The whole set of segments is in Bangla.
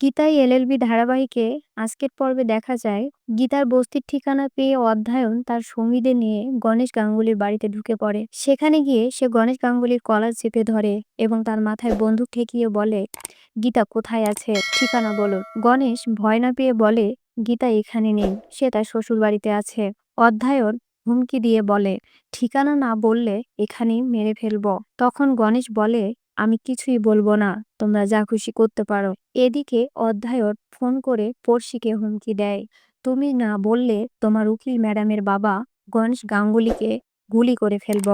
গীতাই এলএলবি ধারাবাহিকে আজকের পর্বে দেখা যায়, গীতার বস্তির ঠিকানা পেয়ে অধ্যয়ন তার সঙ্গীদের নিয়ে গণেশ গাঙ্গুলির বাড়িতে ঢুকে পড়ে। সেখানে গিয়ে সে গণেশ গাঙ্গুলির কলার চেপে ধরে এবং তার মাথায় বন্দুক ঠেকিয়ে বলে, গীতা কোথায় আছে? ঠিকানা বলো। গণেশ ভয় না পেয়ে বলে, গীতা এখানে নেই, সে তার শ্বশুর বাড়িতে আছে। অধ্যায়ন হুমকি দিয়ে বলে, ঠিকানা না বললে এখানেই মেরে ফেলব। তখন গণেশ বলে আমি কিছুই বলব না, তোমরা যা খুশি করতে পারো। এদিকে অধ্যায়ন ফোন করে পড়শিকে হুমকি দেয়। তুমি না বললে তোমার উকিল ম্যাডামের বাবা গণেশ গাঙ্গুলিকে গুলি করে ফেলব।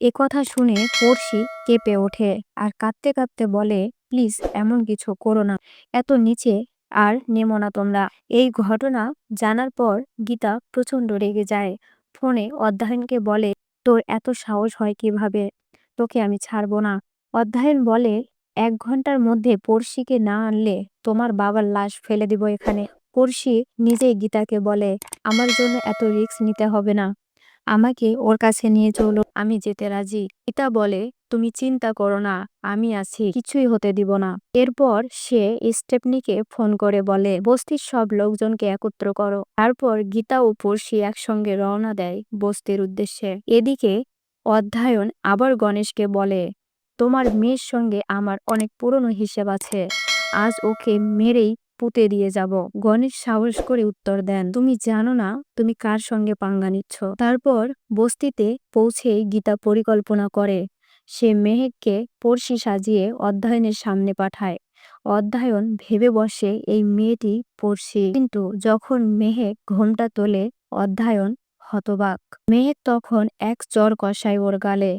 এ কথা শুনে পড়শি কেঁপে ওঠে আর কাঁদতে কাঁদতে বলে, প্লিজ এমন কিছু করো না। এত নিচে আর নেমো না তোমরা। এই ঘটনা জানার পর গীতা প্রচণ্ড রেগে যায়। ফোনে অধ্যয়নকে বলে, তোর এত সাহস হয় কীভাবে? তোকে আমি ছাড়বো না। অধ্যয়ন বলে, এক ঘণ্টার মধ্যে পড়শিকে না আনলে তোমার বাবার লাশ ফেলে দিব এখানে। পড়শি নিজেই গীতাকে বলে, আমার জন্য এত রিস্ক নিতে হবে না। আমাকে ওর কাছে নিয়ে চলো, আমি যেতে রাজি। গীতা বলে, তুমি চিন্তা করো না, আমি আছি, কিছুই হতে দিব না। এরপর সে স্টেপনিকে ফোন করে বলে, বস্তির সব লোকজনকে একত্র করো। তারপর গীতা ও পড়শি একসঙ্গে রওনা দেয় বস্তির উদ্দেশ্যে। এদিকে অধ্যায়ন আবার গণেশকে বলে তোমার মেয়ের সঙ্গে আমার অনেক পুরনো হিসেব আছে। আজ ওকে মেরেই পুঁতে দিয়ে যাব। গণেশ সাহস করে উত্তর দেন, তুমি জানো না তুমি কার সঙ্গে পাঙ্গা নিচ্ছ? তারপর বস্তিতে পৌঁছেই গীতা পরিকল্পনা করে। সে মেহেককে পড়শি সাজিয়ে অধ্যয়নের সামনে পাঠায়। অধ্যয়ন ভেবে বসে এই মেয়েটি পড়শি। কিন্তু যখন মেহেক ঘোমটা তোলে, অধ্যয়ন হতবাক। মেহেক তখন এক চর কষায় ওর গালে।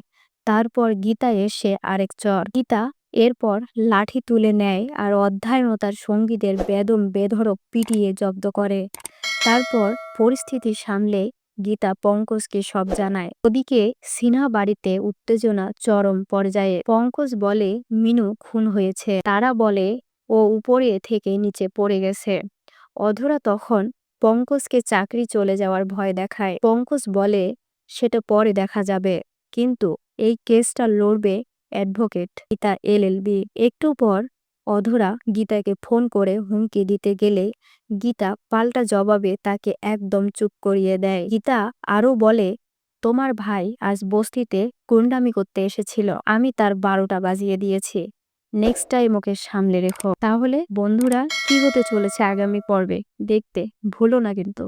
তারপর গীতা এসে আরেক চর। গীতা এরপর লাঠি তুলে নেয় আর অধ্যায়নতার সঙ্গীদের বেদম বেধড়ক পিটিয়ে জব্দ করে। তারপর পরিস্থিতি সামলে গীতা পঙ্কজকে সব জানায়। ওদিকে সিনহা বাড়িতে উত্তেজনা চরম পর্যায়ে। পঙ্কজ বলে, মিনু, খুন হয়েছে। তারা বলে, ও উপরে থেকে নিচে পড়ে গেছে। অধরা তখন পঙ্কজকে চাকরি চলে যাওয়ার ভয় দেখায়। পঙ্কজ বলে, সেটা পরে দেখা যাবে। কিন্তু এই কেসটা লড়বে অ্যাডভোকেট গীতা এলএলবি একটু পর অধরা গীতাকে ফোন করে হুমকি দিতে গেলে গীতা পাল্টা জবাবে তাকে একদম চুপ করিয়ে দেয়। গীতা আরও বলে, তোমার ভাই আজ বস্তিতে গুন্ডামি করতে এসেছিল, আমি তার বারোটা বাজিয়ে দিয়েছি। নেক্সট টাইম ওকে সামলে রেখো। তাহলে বন্ধুরা কি হতে চলেছে আগামী পর্বে দেখতে ভুলো না কিন্তু।